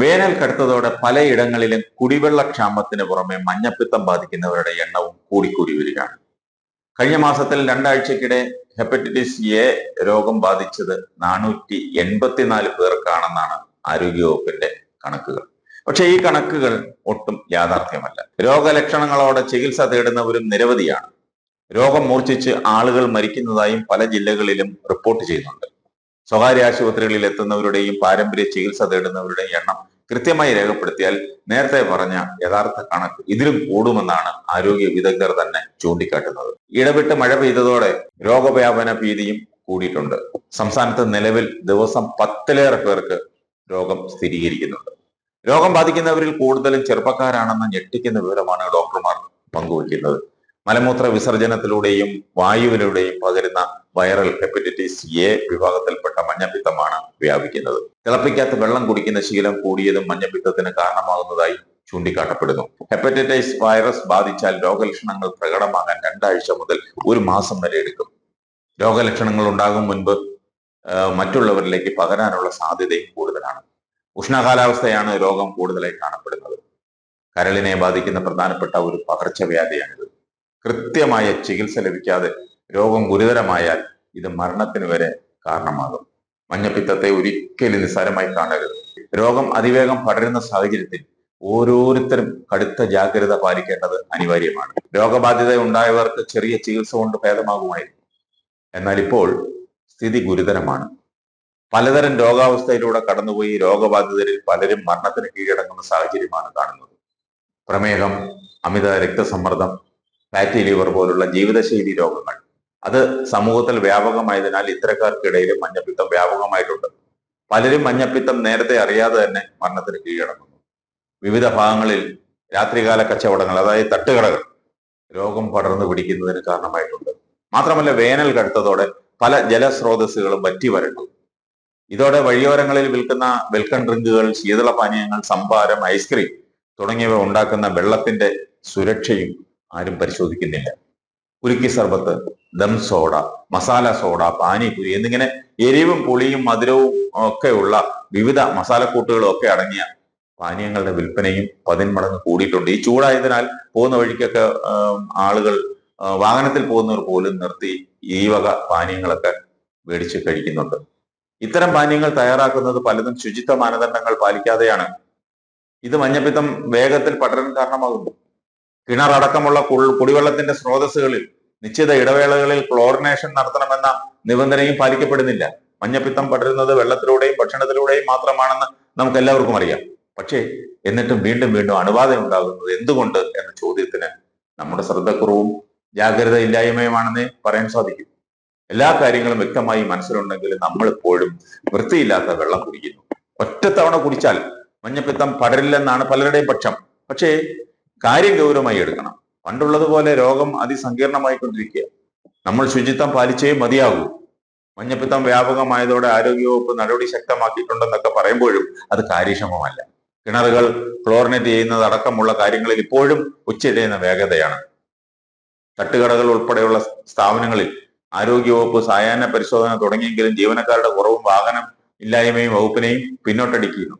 വേനൽ കടുത്തതോടെ പലയിടങ്ങളിലും കുടിവെള്ള ക്ഷാമത്തിന് പുറമെ മഞ്ഞപ്പിത്തം ബാധിക്കുന്നവരുടെ എണ്ണവും കൂടിക്കൂടി വരികയാണ്. കഴിഞ്ഞ മാസത്തിൽ രണ്ടാഴ്ചക്കിടെ ഹെപ്പറ്റൈറ്റിസ് എ രോഗം ബാധിച്ചത് നാനൂറ്റി എൺപത്തിനാല് പേർക്കാണെന്നാണ് ആരോഗ്യവകുപ്പിന്റെ കണക്കുകൾ. പക്ഷേ ഈ കണക്കുകൾ ഒട്ടും യാഥാർത്ഥ്യമല്ല. രോഗലക്ഷണങ്ങളോടെ ചികിത്സ തേടുന്നവരും നിരവധിയാണ്. രോഗം മൂർച്ഛിച്ച് ആളുകൾ മരിക്കുന്നതായും പല ജില്ലകളിലും റിപ്പോർട്ട് ചെയ്യുന്നുണ്ട്. സ്വകാര്യ ആശുപത്രികളിൽ എത്തുന്നവരുടെയും പാരമ്പര്യ ചികിത്സ തേടുന്നവരുടെയും എണ്ണം കൃത്യമായി രേഖപ്പെടുത്തിയാൽ നേരത്തെ പറഞ്ഞ യഥാർത്ഥ കണക്ക് ഇതിലും കൂടുമെന്നാണ് ആരോഗ്യ വിദഗ്ധർ തന്നെ ചൂണ്ടിക്കാട്ടുന്നത്. ഇടവിട്ട് മഴ പെയ്തതോടെ രോഗവ്യാപന ഭീതിയും കൂടിയിട്ടുണ്ട്. സംസ്ഥാനത്ത് നിലവിൽ ദിവസം പത്തിലേറെ പേർക്ക് രോഗം സ്ഥിരീകരിക്കുന്നുണ്ട്. രോഗം ബാധിക്കുന്നവരിൽ കൂടുതലും ചെറുപ്പക്കാരാണെന്ന് ഞെട്ടിക്കുന്ന വിവരമാണ് ഡോക്ടർമാർ പങ്കുവയ്ക്കുന്നത്. മലമൂത്ര വിസർജനത്തിലൂടെയും വായുവിലൂടെയും പകരുന്ന വൈറൽ ഹെപ്പറ്റൈറ്റിസ് എ വിഭാഗത്തിൽപ്പെട്ട മഞ്ഞപ്പിത്തമാണ് വ്യാപിക്കുന്നത്. തിളപ്പിക്കാത്ത വെള്ളം കുടിക്കുന്ന ശീലം കൂടിയതും മഞ്ഞപ്പിത്തത്തിന് കാരണമാകുന്നതായി ചൂണ്ടിക്കാട്ടപ്പെടുന്നു. ഹെപ്പറ്റൈറ്റിസ് വൈറസ് ബാധിച്ചാൽ രോഗലക്ഷണങ്ങൾ പ്രകടമാകാൻ രണ്ടാഴ്ച മുതൽ ഒരു മാസം വരെ എടുക്കും. രോഗലക്ഷണങ്ങൾ ഉണ്ടാകും മുൻപ് മറ്റുള്ളവരിലേക്ക് പകരാനുള്ള സാധ്യതയും കൂടുതലാണ്. ഉഷ്ണകാലാവസ്ഥയാണ് രോഗം കൂടുതലായി കാണപ്പെടുന്നത്. കരളിനെ ബാധിക്കുന്ന പ്രധാനപ്പെട്ട ഒരു പകർച്ചവ്യാധിയാണിത്. കൃത്യമായ ചികിത്സ ലഭിക്കാതെ രോഗം ഗുരുതരമായാൽ ഇത് മരണത്തിന് വരെ കാരണമാകും. മഞ്ഞപ്പിത്തത്തെ ഒരിക്കലും നിസ്സാരമായി കാണരുത്. രോഗം അതിവേഗം പടരുന്ന സാഹചര്യത്തിൽ ഓരോരുത്തരും കടുത്ത ജാഗ്രത പാലിക്കേണ്ടത് അനിവാര്യമാണ്. രോഗബാധ്യത ഉണ്ടായവർക്ക് ചെറിയ ചികിത്സ കൊണ്ട് ഭേദമാകുമായിരുന്നു. എന്നാൽ ഇപ്പോൾ സ്ഥിതി ഗുരുതരമാണ്. പലതരം രോഗാവസ്ഥയിലൂടെ കടന്നുപോയി രോഗബാധിതരിൽ പലരും മരണത്തിന് കീഴടങ്ങുന്ന സാഹചര്യമാണ് കാണുന്നത്. പ്രമേഹം അമിത രക്തസമ്മർദ്ദം ഫാറ്റി ലിവർ പോലുള്ള ജീവിതശൈലി രോഗങ്ങൾ അത് സമൂഹത്തിൽ വ്യാപകമായതിനാൽ ഇത്തരക്കാർക്കിടയിൽ മഞ്ഞപ്പിത്തം വ്യാപകമായിട്ടുണ്ട്. പലരും മഞ്ഞപ്പിത്തം നേരത്തെ അറിയാതെ തന്നെ മരണത്തിന് കീഴടങ്ങുന്നു. വിവിധ ഭാഗങ്ങളിൽ രാത്രികാല കച്ചവടങ്ങൾ അതായത് തട്ടുകടകൾ രോഗം പടർന്നു പിടിക്കുന്നതിന് കാരണമായിട്ടുണ്ട്. മാത്രമല്ല വേനൽ കടുത്തതോടെ പല ജലസ്രോതസ്സുകളും വറ്റി വരണ്ടു. ഇതോടെ വഴിയോരങ്ങളിൽ വിൽക്കുന്ന വെൽക്കം ഡ്രിങ്കുകൾ ശീതളപാനീയങ്ങൾ സംഭാരം ഐസ്ക്രീം തുടങ്ങിയവ ഉണ്ടാക്കുന്ന വെള്ളത്തിന്റെ സുരക്ഷയും ആരും പരിശോധിക്കുന്നില്ല. കുലുക്കി സർബത്ത് ദം സോഡ മസാല സോഡ പാനിപൂരി എന്നിങ്ങനെ എരിവും പുളിയും മധുരവും ഒക്കെയുള്ള വിവിധ മസാലക്കൂട്ടുകളും ഒക്കെ അടങ്ങിയ പാനീയങ്ങളുടെ വിൽപ്പനയും പതിന്മടങ്ങ് കൂടിയിട്ടുണ്ട്. ഈ ചൂടായതിനാൽ പോകുന്ന വഴിക്കൊക്കെ ആളുകൾ വാഹനത്തിൽ പോകുന്നവർ പോലും നിർത്തി ഈ വക പാനീയങ്ങളൊക്കെ മേടിച്ച് കഴിക്കുന്നുണ്ട്. ഇത്തരം പാനീയങ്ങൾ തയ്യാറാക്കുന്നത് പലതും ശുചിത്വ മാനദണ്ഡങ്ങൾ പാലിക്കാതെയാണ്. ഇത് മഞ്ഞപ്പിത്തം വേഗത്തിൽ പടരാൻ കാരണമാകുന്നു. കിണറടക്കമുള്ള കുടിവെള്ളത്തിന്റെ സ്രോതസ്സുകളിൽ നിശ്ചിത ഇടവേളകളിൽ ക്ലോറിനേഷൻ നടത്തണമെന്ന നിബന്ധനയും പാലിക്കപ്പെടുന്നില്ല. മഞ്ഞപ്പിത്തം പടരുന്നത് വെള്ളത്തിലൂടെയും ഭക്ഷണത്തിലൂടെയും മാത്രമാണെന്ന് നമുക്ക് എല്ലാവർക്കും അറിയാം. പക്ഷേ എന്നിട്ടും വീണ്ടും വീണ്ടും അണുബാധ ഉണ്ടാകുന്നത് എന്തുകൊണ്ട് എന്ന ചോദ്യത്തിന് നമ്മുടെ ശ്രദ്ധക്കുറവും ജാഗ്രത ഇല്ലായ്മയുമാണെന്നേ പറയാൻ സാധിക്കും. എല്ലാ കാര്യങ്ങളും വ്യക്തമായി മനസ്സിലുണ്ടെങ്കിൽ നമ്മൾ എപ്പോഴും വൃത്തിയില്ലാത്ത വെള്ളം കുടിക്കുന്നു. ഒറ്റത്തവണ കുടിച്ചാൽ മഞ്ഞപ്പിത്തം പടരില്ലെന്നാണ് പലരുടെയും പക്ഷം. പക്ഷേ കാര്യം ഗൗരവമായി എടുക്കണം. പണ്ടുള്ളതുപോലെ രോഗം അതിസങ്കീർണമായി കൊണ്ടിരിക്കുക നമ്മൾ ശുചിത്വം പാലിച്ചേ മതിയാകൂ. മഞ്ഞപ്പിത്തം വ്യാപകമായതോടെ ആരോഗ്യവകുപ്പ് നടപടി ശക്തമാക്കിയിട്ടുണ്ടെന്നൊക്കെ പറയുമ്പോഴും അത് കാര്യക്ഷമമല്ല. കിണറുകൾ ക്ലോറിനേറ്റ് ചെയ്യുന്നത് അടക്കമുള്ള കാര്യങ്ങളിൽ ഇപ്പോഴും ഉച്ചരിയുന്ന വേഗതയാണ്. തട്ടുകടകൾ ഉൾപ്പെടെയുള്ള സ്ഥാപനങ്ങളിൽ ആരോഗ്യവകുപ്പ് സായാഹ്ന പരിശോധന തുടങ്ങിയെങ്കിലും ജീവനക്കാരുടെ കുറവും വാഹനം ഇല്ലായ്മയും വകുപ്പിനെയും പിന്നോട്ടടിക്കുന്നു.